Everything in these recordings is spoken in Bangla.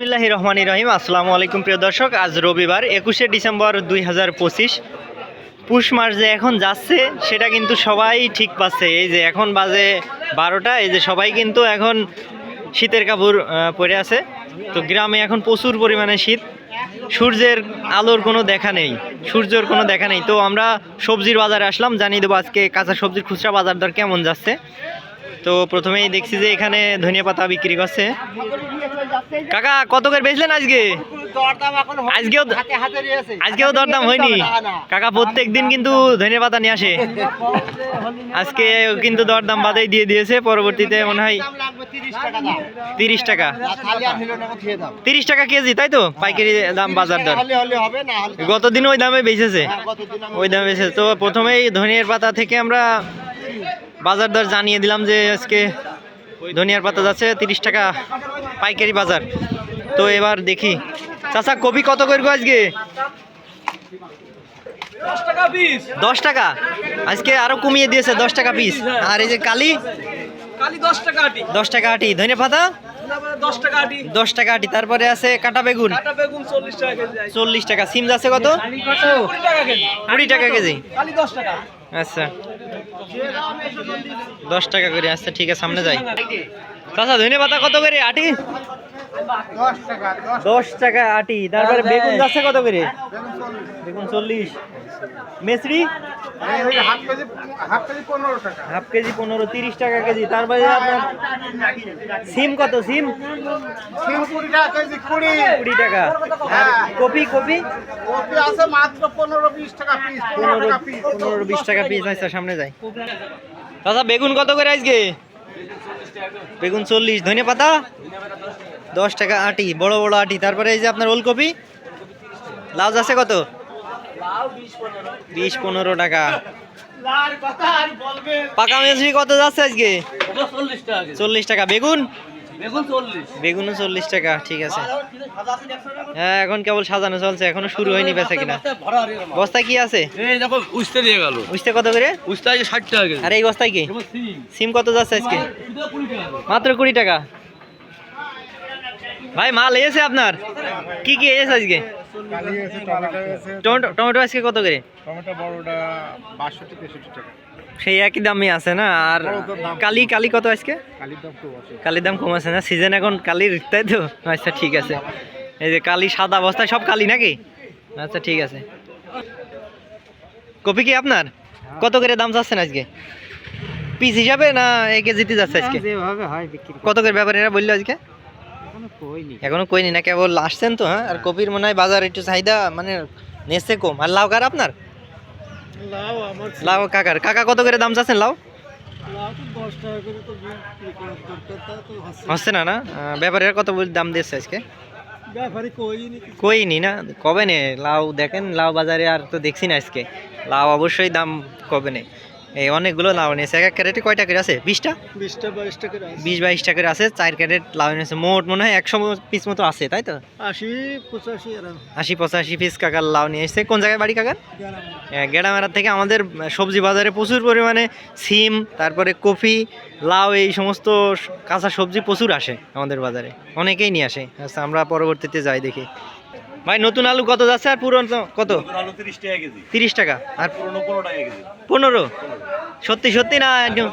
বিসমিল্লাহির রহমানি রহিম। আসসালামু আলাইকুম, প্রিয় দর্শক। আজ রবিবার, একুশে ডিসেম্বর দুই হাজার পঁচিশ। পুষ মাস যে এখন যাচ্ছে, সেটা কিন্তু সবাই ঠিক পাচ্ছে। এই যে এখন বাজে বারোটা, এই যে সবাই কিন্তু এখন শীতের কাপড় পরে আছে। তো গ্রামে এখন প্রচুর পরিমাণে শীত। সূর্যের আলোর কোনো দেখা নেই। সূর্যের কোনো দেখা নেই। তো আমরা সবজির বাজারে আসলাম, জানিয়ে দেবো আজকে কাঁচা সবজির খুচরা বাজার দর কেমন যাচ্ছে। তো প্রথমেই দেখছি যে এখানে ধনিয়া পাতা বিক্রি করছে। কাকা কত করে বেচলেন আজকে? আজকেও আজকেও দরদাম হয়নি। কাকা, প্রত্যেক দিন কিন্তু ধনিয়া পাতা নিয়ে আসে। আজকে কিন্তু দরদাম বাদাই দিয়ে দিয়েছে, পরবর্তীতে মনে হয় তিরিশ টাকা। তিরিশ টাকা কেজি, তাই তো? পাইকারি দাম, বাজার দর। গতদিন ওই দামে বেচেছে। ওই দামে বেচেছে। তো প্রথমেই ধনিয়ার পাতা থেকে আমরা বাজার দর জানিয়ে দিলাম যে আজকে ধনিয়ার পাতা যাচ্ছে তিরিশ টাকা। পাইকারি বাজার। তো এবার দেখি। চাচা কপি কত করব আজকে? দশ টাকা আজকে আরও কমিয়ে দিয়েছে দশ টাকা পিস আর এই যে কালি? কালি দশ টাকা আটি। দশ টাকা আটি। ধনিয়া পাতা? দশ টাকা আটি। তারপরে আছে কাটা বেগুন। চল্লিশ টাকা সিম যাচ্ছে কত? কুড়ি টাকা কেজি। আচ্ছা। দশ টাকা করে। আচ্ছা ঠিক আছে সামনে যাই। চাচা ধনে পাতা কত করে? আটি? দশ টাকা আটি। তারপরে বেগুন যাচ্ছে কত করে? বেগুন চল্লিশ। মেসরি? হাফ কেজি পনেরো তিরিশ টাকা কেজি। তারপরে আপনার সিম কত? সিম? কুড়ি টাকা আর কপি কপি? পনেরো পনেরো বিশ টাকা পিস আচ্ছা সামনে যাই। দাদা বেগুন কত করে আজকে? বেগুন চল্লিশ, ধনে পাতা দশ টাকা আটি, বড় বড় আটি। তারপরে এই যে আপনার ওলকপি লাউজ আছে কত? বিশ পনেরো টাকা। পাকা মেসরি কত যাচ্ছে আজকে? চল্লিশ টাকা। বেগুন? বেগুনও চল্লিশ টাকা ঠিক আছে। হ্যাঁ এখন কেবল সাজানো চলছে এখনও শুরু হয়নি বেচা কিনা। বস্তা কি আছে? উস্তে দিয়ে গেল। বুঝতে কত করে? উস্তে আছে ষাট টাকা আর এই বস্তায় কি? সিম। কত যাচ্ছে আজকে। মাত্র কুড়ি টাকা। ভাই মাল এসে আপনার? কি কি এসে আজকে? টমেটো টমেটো আজকে কত করে? টমেটো বড়টা বাষট্টি তেষট্টি টাকা। সেই একই দামই আছে না? আর কালি কালি কত আজকে? কালির দাম কম আছে না? সিজন এখন কালির তাই তো? আচ্ছা ঠিক আছে। এই যে কালি সাদা বস্তায় সব কালি নাকি? আচ্ছা ঠিক আছে। কপি কি আপনার? কত করে দাম চাচ্ছেন আজকে? পিস হিসাবে না এক কেজিতে যাচ্ছে আজকে? হয় কত করে? ব্যাপারীরা বলল আজকে? এখনও কইনি না কেবল আসছেন তো হ্যাঁ? আর কপির মনে হয় বাজার একটু চাহিদা মানে নেছে কম। আর লাউ কার আপনার? লাউ কাকার। কাকা কত করে দাম চাচ্ছেন লাউ? হচ্ছে। না না? ব্যাপারীরা কত দাম দিচ্ছে আজকে? ব্যাপারে কইনি না? কবে নে? লাউ দেখেন লাউ বাজারে আর তো দেখছি না আজকে। লাউ অবশ্যই দাম কবে নে? এই অনেকগুলো লাউ নিয়েছে। এক এক ক্যারেটে কয়টা করে আছে? বিশটা? বিশটা বাইশ টাকা বিশ বাইশ টাকা করে আছে। চার ক্যারেট লাউ নিয়েছে মোট মনে হয় একশো পিস মতো আছে তাই তো? আশি পঁচাশি আশি পঁচাশি পিস কাকার লাউ নিয়ে এসছে। কোন জায়গায় বাড়ি কাকার? গ্রামে। থেকে আমাদের সবজি বাজারে প্রচুর পরিমাণে সিম তারপরে কফি লাউ এই সমস্ত কাঁচা সবজি প্রচুর আসে আমাদের বাজারে। অনেকেই নিয়ে আসে। আচ্ছা আমরা পরবর্তীতে যাই দেখি। ভাই নতুন আলু কত যাচ্ছে আর পুরনো কত? আলু তিরিশ টাকা কেজি। তিরিশ টাকা। আর পুরনো পনেরো টাকা কেজি। পনেরো? সত্যি সত্যি না? একদম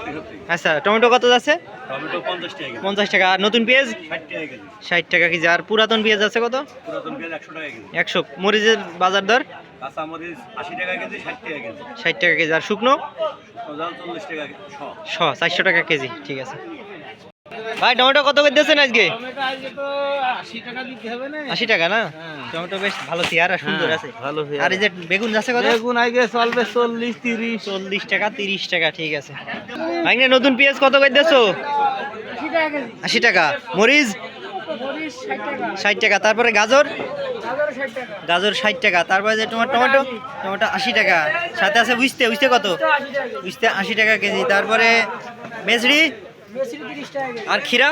আচ্ছা টমেটো কত যাচ্ছে? পঞ্চাশ টাকা আর নতুন পেঁয়াজ? ষাট টাকা কেজি। আর পুরাতন পেঁয়াজ আছে কত? একশো মরিচের বাজার দর? ষাট টাকা কেজি। আর শুকনো? শ। ছ চারশো টাকা কেজি। ঠিক আছে। ভাই টমেটো কত করে দিয়েছেন আজকে? আশি টাকা না। না? টমেটো বেশ ভালো চেহারা সুন্দর আছে। ভালো আর এই যে বেগুন যাচ্ছে কত? বেগুন আগে চলবে চল্লিশ তিরিশ। চল্লিশ টাকা তিরিশ টাকা ঠিক আছে। ভাই নতুন পেঁয়াজ কত করে দিয়েছ? আশি টাকা মরিচ? ষাট টাকা। তারপরে গাজর? গাজর ষাট টাকা। তারপরে যে তোমার টমেটো? টমেটো আশি টাকা। সাথে আছে বুঝতে বুঝতে কত? বুঝতে আশি টাকা কেজি। তারপরে মেজরি? আর খিরা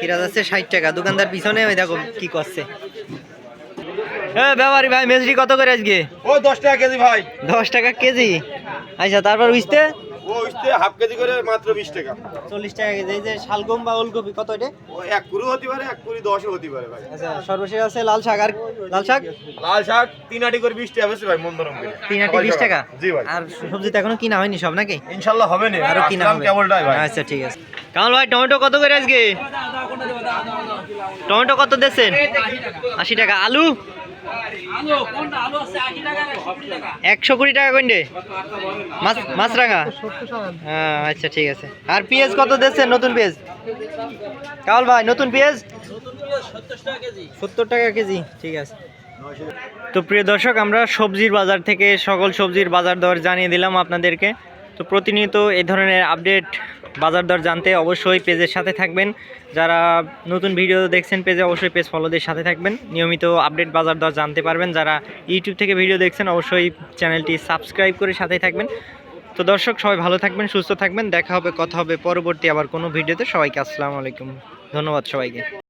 খিরা যাচ্ছে ষাট টাকা। দোকানদার পিছনে ওই দেখো কি করছে। হ্যাঁ ব্যাপারি ভাই মেজরি কত করে আজকে? ও দশ টাকা কেজি ভাই। দশ টাকা কেজি। আচ্ছা তারপর বুঝতে ও হচ্ছে হাফ কেজি করে মাত্র বিশ টাকা। চল্লিশ টাকা কেজি। এই যে শালগম বা ওলকপি কত এটা? ও এক কুড়ি হতে পারে এক কুড়ি দশও হতে পারে ভাই। আচ্ছা সর্বশেষ আছে লাল শাক। আর লাল শাক? লাল শাক তিন আটি করে বিশ টাকা বেশি ভাই মন্দরম করে। তিন আটি বিশ টাকা? জি ভাই। আর সবজি তো এখনও কিনা হয়নি সব নাকি? ইনশাল্লাহ হবে না আরও কিনা হবে। কেবলটাই ভাই। আচ্ছা ঠিক আছে। কামাল ভাই টমেটো কত করে আজকে? টমেটো কত দিচ্ছেন আশি টাকা। আলু? একশো কুড়ি টাকা। কইন্ডে মাছ মাছরাঙা? হ্যাঁ আচ্ছা ঠিক আছে। আর পেঁয়াজ কত দিচ্ছেন নতুন পেঁয়াজ? কাল ভাই, নতুন পেঁয়াজ? সত্তর টাকা কেজি, ঠিক আছে। তো প্রিয় দর্শক, আমরা সবজির বাজার থেকে সকল সবজির বাজার দর জানিয়ে দিলাম আপনাদেরকে। তো প্রতিনিয়ত এই ধরনের আপডেট বাজার দর জানতে অবশ্যই পেজের সাথে থাকবেন। যারা নতুন ভিডিও দেখছেন পেজে অবশ্যই পেজ ফলোদের সাথে থাকবেন। নিয়মিত আপডেট বাজার দর জানতে পারবেন। যারা ইউটিউব থেকে ভিডিও দেখছেন, অবশ্যই চ্যানেলটি সাবস্ক্রাইব করে সাথেই থাকবেন। তো দর্শক, সবাই ভালো থাকবেন, সুস্থ থাকবেন। দেখা হবে, কথা হবে পরবর্তী আবার কোনো ভিডিওতে। সবাইকে আসসালামু আলাইকুম। ধন্যবাদ সবাইকে।